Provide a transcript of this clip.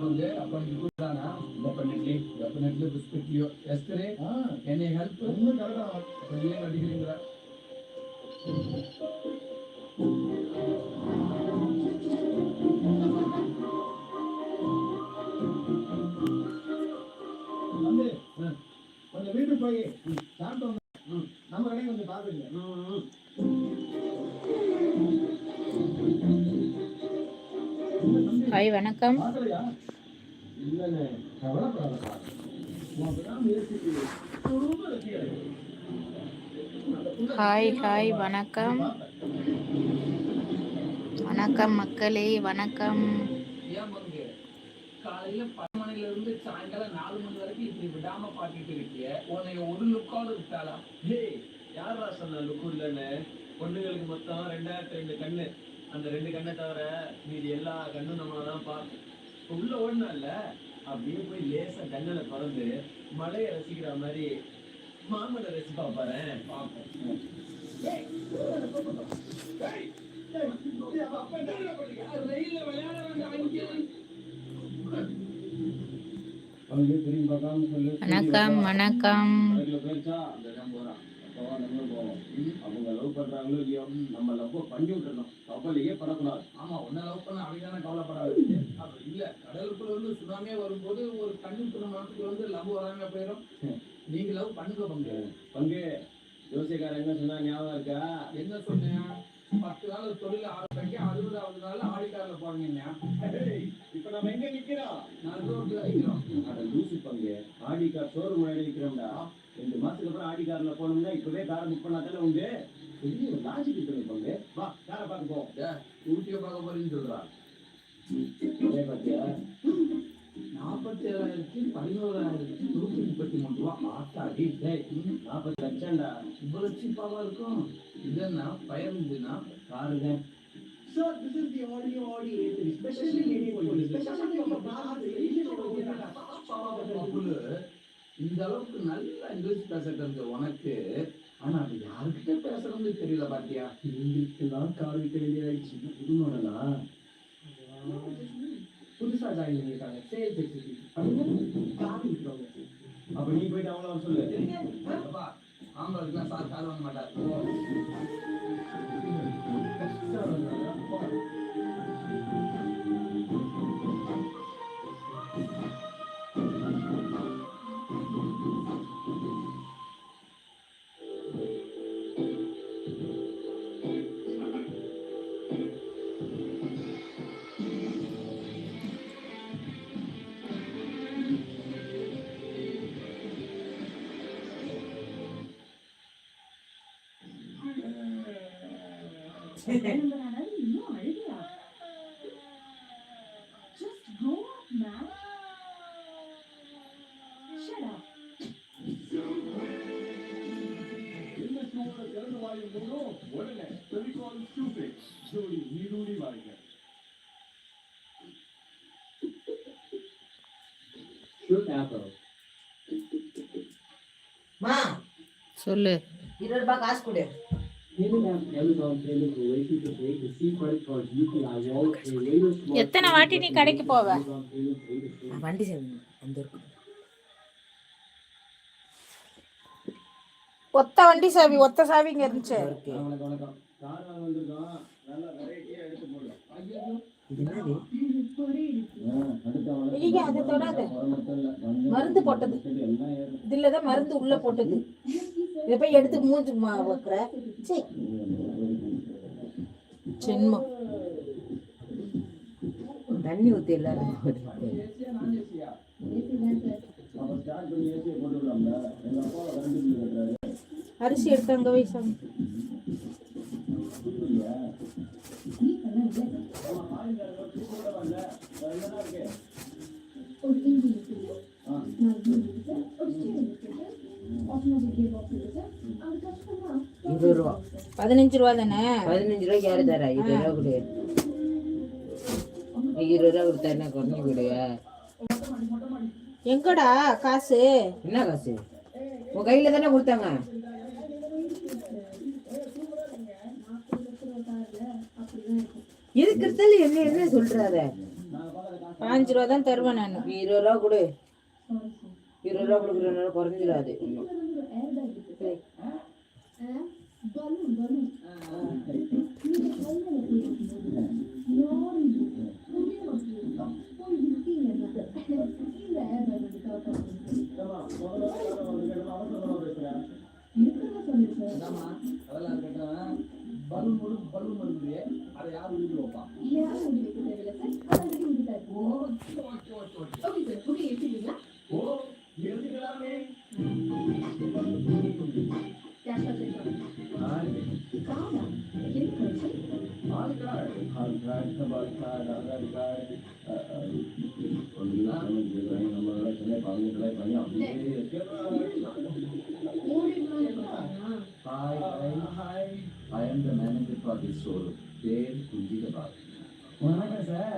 ಬಂದೆ ಅಪ್ಪನ್ ಗುಡ್ಡಾನ ಡೆಫಿನೆಟ್ಲಿ ಡೆಫಿನೆಟ್ಲಿ ಬಿಸ್ಕಿಟ್ಲಿಯೋ ಎಸ್ತ್ರಿ ಎನಿ ಹೆಲ್ಪ್ ಏನು ಅಡಿಗಿರಿಂದ್ರ ಅಂದ್ರೆ கொஞ்சம் வீட்டுக்கு போய் சாப்பிட்டு வந்து நம்ம கடையை கொஞ்சம் பார்த்துங்க ஹாய் வணக்கம் இல்லைண்ணே கவலைப்படாதப்பா ஹாய் ஹாய் வணக்கம். வணக்கம் மக்களே வணக்கம். ஏன் பங்கு காலையில பத்து மணில இருந்து சாயங்காலம் நாலு மணி வரைக்கும் இப்படி விடாம பாத்துட்டு இருக்கிய? உன்னை ஒரு லுக்காவது விட்டாளா? ஏய் யாரா சொன்ன லுக்கு இல்லைன்னு? பொண்ணுங்களுக்கு மொத்தம் ரெண்டாயிரத்தி ரெண்டு கண்ணு. அந்த ரெண்டு கண்ணை தவிர மீதி எல்லா கண்ணும் நம்மளை தான் பார்க்கும். உள்ள ஓடினால அப்படியே போய் லேசா கண்ணில பறந்து மலையை ரசிக்கிற மாதிரி மாமனை ரசிப்பா பாரு. பார்ப்போம் ரயில்ல விளையாட வேண்டாம் அவங்க திரும்பி பார்க்காம சொல்லு. வணக்கம் வணக்கம். அப்போ நம்மளும் போவோம் அவங்க லவ் பண்றாங்களோ இல்லையோ நம்ம லவ் பண்ணி விட்டுறணும். கவலையே படக்கூடாது ஆமா உன்னை லவ் பண்ண அப்படிதானே கவலைப்படாது. இல்ல கடலுக்குள்ள இருந்து சுனாமியே வரும்போது ஒரு கண்ணு துணை மனசுக்குள்ள வந்து லவ் வராம போயிடும் நீங்க லவ் பண்ணுங்க பங்கு. பங்கு. ஜோசியக்காரன் என்ன சொன்னா ஞாபகம் இருக்கா? என்ன சொன்னேன்? பத்து நாள் தொழில் ஆரம்பிக்க அறுபதாவது நாள் ஆடிக்காரில் போறீங்க இப்ப நம்ம எங்க நிக்கிறோம்? நான் ரோட்ல வைக்கிறோம் அட லூசு பங்கு. Audi car showroom நிக்கிறோம்டா. ரெண்டு மாசத்துக்கு அப்புறம் ஆடி கார்ல போனோம்னா இப்பவே காரை புக் பண்ணா தானே உண்டு? பெரிய ஒரு லாஜிக் இருக்கு பங்கு வா காரை பார்க்க போவோம் ஊட்டியை பார்க்க போறேன்னு சொல்றா. ஏய், பாத்தியா? நாற்பத்தி ஏழாயிரத்தி பதினோராயிரத்தி நூத்தி முப்பத்தி மூணு ரூபா. ஆத்தாடி டேய், ம், நாற்பது லட்சம்டா. இவ்வளவு சீப்பாவா இருக்கும். இதென்ன பயந்துனா காருங்க Sir, this is the audio audio. Is specially made for you. Specially for புல்லு, இந்த அளவுக்கு நல்லா இங்கிலீஷ் பேச தெரிஞ்ச உனக்கு. ஆனா அது யாருக்கிட்ட பேசுறதுன்னு தெரியல பாத்தியா? இதுக்கெல்லாம் கார் விற்க வேண்டியதாயிடுச்சு புது மாடலா புதுசா ஜாயின் பண்ணிருக்காங்க சேல்ஸ் எக்ஸிக்யூட்டிவ் அப்ப நீ போயிட்டு அவங்கள சொல்லு. அப்பா, ஆம்பளைக்கெல்லாம் சார் கால் வாங்க மாட்டார். சொல்லு. இருபது ரூபாய் காசு கொடு. Smart எத்தனை வாட்டி நீ கடைக்கு போவ. வண்டி ஒத்த வண்டி சாவி ஒத்த சாவி இங்க இருந்துச்சு. மருந்து போட்டது. இதுலதான் மருந்து உள்ள போட்டது. இதை போய் எடுத்து மூஞ்சி மா- வைக்கிற. சீ. சென்மம் தண்ணி ஊத்தி எல்லாரும் அப்ப ஸ்டார்ட் பண்ணி ஏசி போட்டு ஐம்பது ரூபா. பதினஞ்சு ரூபா தானே? பதினஞ்சு ரூபா யாரு தரா? இருபது ரூபா கொடு. இருபது ரூபா கொடுத்தாருன்னா குறைஞ்சி கொடு? எங்கடா காசு? என்ன காசு? உன் கையில தானே கொடுத்தாங்க. இருக்கிறதால என்ன என்ன சொல்றாத? பாஞ்சு ரூபா தான் தருவேன் நான். இருபது ரூபா கொடு. இருபது ரூபா கொடுக்குறதுனால குறைஞ்சிடாது. இன்னும் அதை யாரும் வைப்பா யாரும் வைக்க தேவையில்லை sir okay okay okay Hi, I, I am the manager for this store. Dev Kunjidabad. to sir